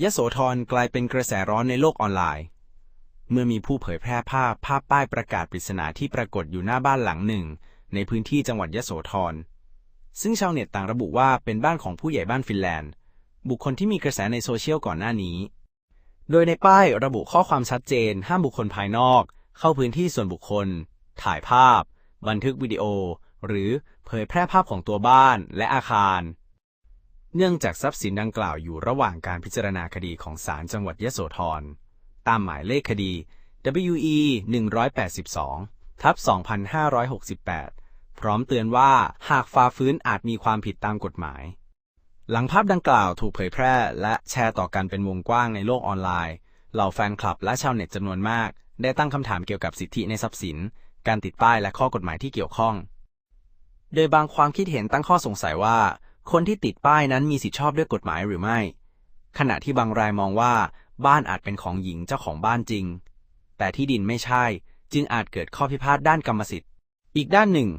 ยโสธรกลายเป็นกระแสร้อนในโลกออนไลน์ เมื่อมีผู้เผยแพร่ภาพภาพป้ายประกาศปริศนาที่ปรากฏอยู่หน้าบ้านหลังหนึ่ง ในพื้นที่จังหวัดยโสธร ซึ่งชาวเน็ตต่างระบุว่าเป็นบ้านของผู้ใหญ่บ้านฟินแลนด์ บุคคลที่มีกระแสในโซเชียลก่อนหน้านี้ โดยในป้ายระบุข้อความชัดเจน ห้ามบุคคลภายนอก เข้าพื้นที่ส่วนบุคคล ถ่ายภาพ บันทึกวิดีโอ หรือเผยแพร่ภาพของตัวบ้านและอาคาร เนื่องจากทรัพย์สินดังกล่าวอยู่ระหว่างการพิจารณาคดีของศาลจังหวัดยะโสธร ตามหมายเลขคดี WE 182 ทับ 2568 พร้อมเตือนว่าหากฝ่าฟื้นอาจมีความผิดตามกฎหมาย หลังภาพดังกล่าวถูกเผยแพร่และแชร์ต่อกันเป็นวงกว้างในโลกออนไลน์ เหล่าแฟนคลับและชาวเน็ตจำนวนมาก ได้ตั้งคำถามเกี่ยวกับสิทธิในทรัพย์สิน การติดป้ายและข้อกฎหมายที่เกี่ยวข้อง โดยบางความคิดเห็นตั้งข้อสงสัยว่า คนที่ติดป้ายนั้นมีสิทธิชอบด้วยกฎหมายหรือไม่ ขณะที่บางรายมองว่า บ้านอาจเป็นของหญิงเจ้าของบ้านจริง แต่ที่ดินไม่ใช่ จึงอาจเกิดข้อพิพาทด้านกรรมสิทธิ์ อีกด้านหนึ่ง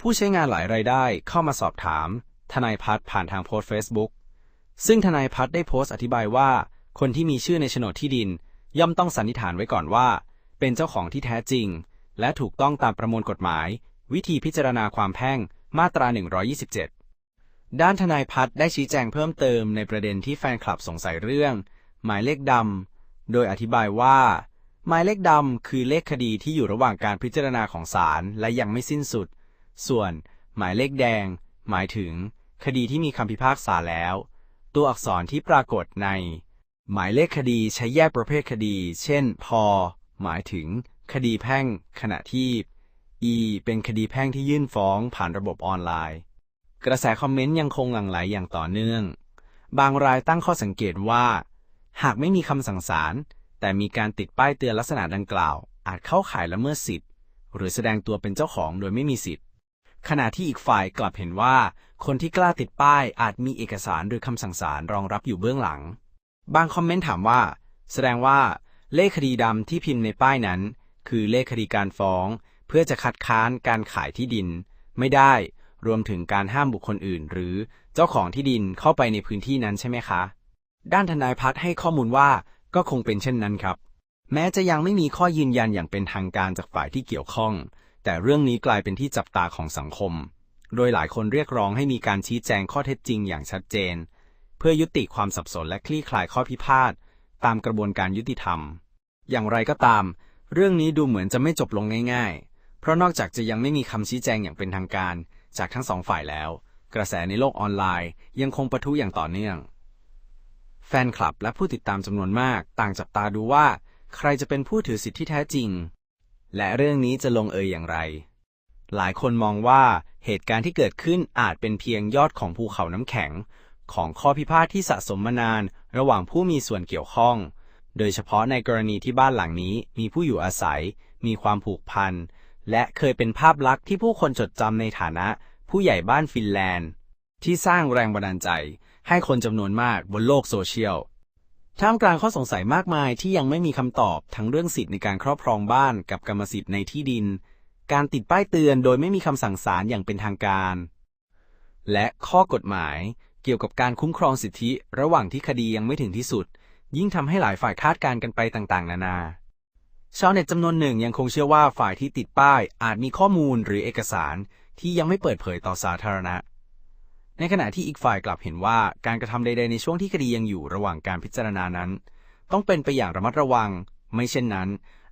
ผู้ใช้งานหลายรายได้เข้ามาสอบถาม ทนายพัฒผ่านทางโพสต์ Facebook ซึ่งทนายพัฒได้โพสต์อธิบายว่า คนที่มีชื่อในโฉนดที่ดิน ย่อมต้องสันนิษฐานไว้ก่อนว่า เป็นเจ้าของที่แท้จริง และถูกต้องตามประมวลกฎหมาย วิธีพิจารณาความแพ่งมาตรา 127 ด้านทนายพัฒน์ได้ชี้แจงเพิ่มเติมในประเด็นที่แฟนคลับสงสัยเรื่อง หมายเลขดำ โดยอธิบายว่า หมายเลขดำคือเลขคดีที่อยู่ระหว่างการพิจารณาของศาลและยังไม่สิ้นสุด ส่วนหมายเลขแดง หมายถึง คดีที่มีคำพิพากษาแล้ว ตัวอักษรที่ปรากฏใน หมายเลขคดีใช้แยกประเภทคดี เช่น พอ หมายถึง คดีแพ่ง ขณะที่ E เป็นคดีแพ่งที่ยื่นฟ้องผ่านระบบออนไลน์ กระแสคอมเมนต์ยังคงหลั่งไหลอย่างต่อเนื่อง บางรายตั้งข้อสังเกตว่า หากไม่มีคำสั่งศาลแต่มีการติดป้ายเตือนลักษณะดังกล่าว อาจเข้าข่ายละเมิดสิทธิ์ หรือแสดงตัวเป็นเจ้าของโดยไม่มีสิทธิ์ ขณะที่อีกฝ่ายกลับเห็นว่า คนที่กล้าติดป้ายอาจมีเอกสารหรือคำสั่งศาลรองรับอยู่เบื้องหลัง บางคอมเมนต์ถามว่า แสดงว่า เลขคดีดำที่พิมพ์ในป้ายนั้น คือเลขคดีการฟ้อง เพื่อจะคัดค้านการขายที่ดิน ไม่ได้ รวมถึงการห้ามบุคคลอื่น หรือเจ้าของที่ดินเข้าไปในพื้นที่นั้นใช่ไหมคะ ด้านทนายพัฒน์ให้ข้อมูลว่าก็คงเป็นเช่นนั้นครับ แม้จะยังไม่มีข้อยืนยันอย่างเป็นทางการจากฝ่ายที่เกี่ยวข้อง แต่เรื่องนี้กลายเป็นที่จับตาของสังคม โดยหลายคนเรียกร้องให้มีการชี้แจงข้อเท็จจริงอย่างชัดเจน เพื่อยุติความสับสนและคลี่คลายข้อพิพาทตามกระบวนการยุติธรรม อย่างไรก็ตาม เรื่องนี้ดูเหมือนจะไม่จบลงง่าย ๆ เพราะนอกจากจะยังไม่มีคำชี้แจงอย่างเป็นทางการ จากทั้งสองฝ่ายแล้ว กระแสในโลกออนไลน์ยังคงปะทุอย่างต่อเนื่อง แฟนคลับและผู้ติดตามจำนวนมากต่างจับตาดูว่า ใครจะเป็นผู้ถือสิทธิแท้จริง และเรื่องนี้จะลงเอยอย่างไร หลายคนมองว่าเหตุการณ์ที่เกิดขึ้นอาจเป็นเพียงยอดของภูเขาน้ำแข็ง ของข้อพิพาทที่สะสมมานาน ระหว่างผู้มีส่วนเกี่ยวข้อง โดยเฉพาะในกรณีที่บ้านหลังนี้มีผู้อยู่อาศัย มีความผูกพันและเคยเป็นภาพลักษณ์ที่ผู้คนจดจำในฐานะ ผู้ใหญ่บ้านฟินแลนด์ ที่สร้างแรงบันดาลใจ ให้คนจำนวนมากบนโลกโซเชียลท่ามกลางข้อสงสัยมากมายที่ยังไม่มีคำตอบทั้งเรื่องสิทธิ์ในการครอบครองบ้านกับกรรมสิทธิ์ในที่ดิน การติดป้ายเตือนโดยไม่มีคำสั่งศาลอย่างเป็นทางการ และข้อกฎหมายเกี่ยวกับการคุ้มครองสิทธิระหว่างที่คดียังไม่ถึงที่สุด ยิ่งทำให้หลายฝ่ายคาดการณ์กันไปต่างๆ นานา ชาวเน็ตจำนวนหนึ่งยังคงเชื่อว่าฝ่ายที่ติดป้ายอาจมีข้อมูลหรือเอกสาร ที่ยังไม่เปิดเผยต่อสาธารณะ ในขณะที่อีกฝ่ายกลับเห็นว่าการกระทำใด ๆ ในช่วงที่คดียังอยู่ระหว่างการพิจารณานั้น ต้องเป็นไปอย่างระมัดระวัง ไม่เช่นนั้น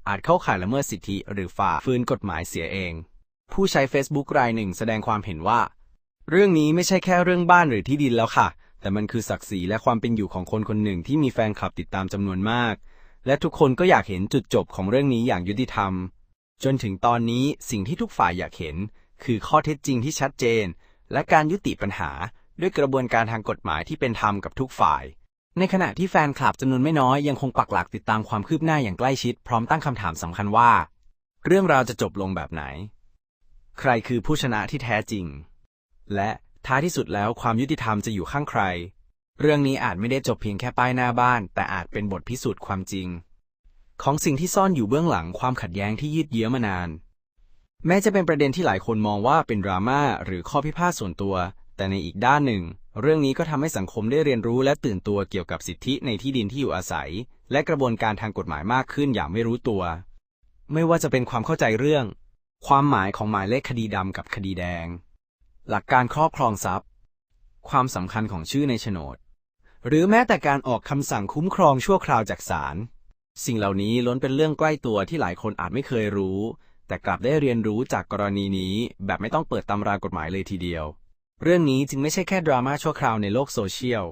อาจเข้าข่ายละเมิดสิทธิหรือฝ่าฝืนกฎหมายเสียเอง ผู้ใช้ Facebook รายหนึ่งแสดงความเห็นว่า เรื่องนี้ไม่ใช่แค่เรื่องบ้านหรือที่ดินแล้วค่ะ แต่มันคือศักดิ์ศรีและความเป็นอยู่ของคนคนหนึ่งที่มีแฟนคลับติดตามจำนวนมาก และทุกคนก็อยากเห็นจุดจบของเรื่องนี้อย่างยุติธรรม จนถึงตอนนี้สิ่งที่ทุกฝ่ายอยากเห็น คือข้อเท็จจริงที่ชัดเจน และการยุติปัญหาด้วยกระบวนการทางกฎหมายที่เป็นธรรมกับทุกฝ่าย ในขณะที่แฟนคลับจำนวนไม่น้อยยังคงปักหลักติดตามความคืบหน้าอย่างใกล้ชิด พร้อมตั้งคำถามสำคัญว่า เรื่องราวจะจบลงแบบไหน ใครคือผู้ชนะที่แท้จริง และท้ายที่สุดแล้วความยุติธรรมจะอยู่ข้างใคร เรื่องนี้อาจไม่ได้จบเพียงแค่ป้ายหน้าบ้าน แต่อาจเป็นบทพิสูจน์ความจริง ของสิ่งที่ซ่อนอยู่เบื้องหลังความขัดแย้งที่ยืดเยื้อมานาน แม้จะเป็นประเด็นที่หลายคนมองว่าเป็นดราม่าหรือข้อพิพาทส่วนตัว แต่ในอีกด้านหนึ่ง เรื่องนี้ก็ทำให้สังคมได้เรียนรู้และตื่นตัวเกี่ยวกับสิทธิในที่ดินที่อยู่อาศัย และกระบวนการทางกฎหมายมากขึ้นอย่างไม่รู้ตัว ไม่ว่าจะเป็นความเข้าใจเรื่อง ความหมายของหมายเลขคดีดำกับคดีแดง หลักการครอบครองทรัพย์ ความสำคัญของชื่อในโฉนด หรือแม้แต่การออกคำสั่งคุ้มครองชั่วคราวจากศาลสิ่งเหล่านี้ล้วนเป็นเรื่องใกล้ตัวที่หลายคนอาจไม่เคยรู้ แต่กลับได้เรียนรู้จากกรณีนี้แบบไม่ต้องเปิดตำรากฎหมายเลยทีเดียว เรื่องนี้จึงไม่ใช่แค่ดราม่าชั่วคราวในโลกโซเชียล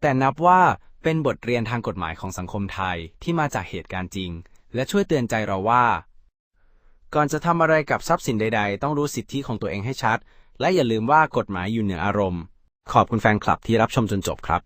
แต่นับว่าเป็นบทเรียนทางกฎหมายของสังคมไทยที่มาจากเหตุการณ์จริง และช่วยเตือนใจเราว่า ก่อนจะทำอะไรกับทรัพย์สินใด ๆ ต้องรู้สิทธิของตัวเองให้ชัด และอย่าลืมว่ากฎหมายอยู่เหนืออารมณ์ ขอบคุณแฟนคลับที่รับชมจนจบครับ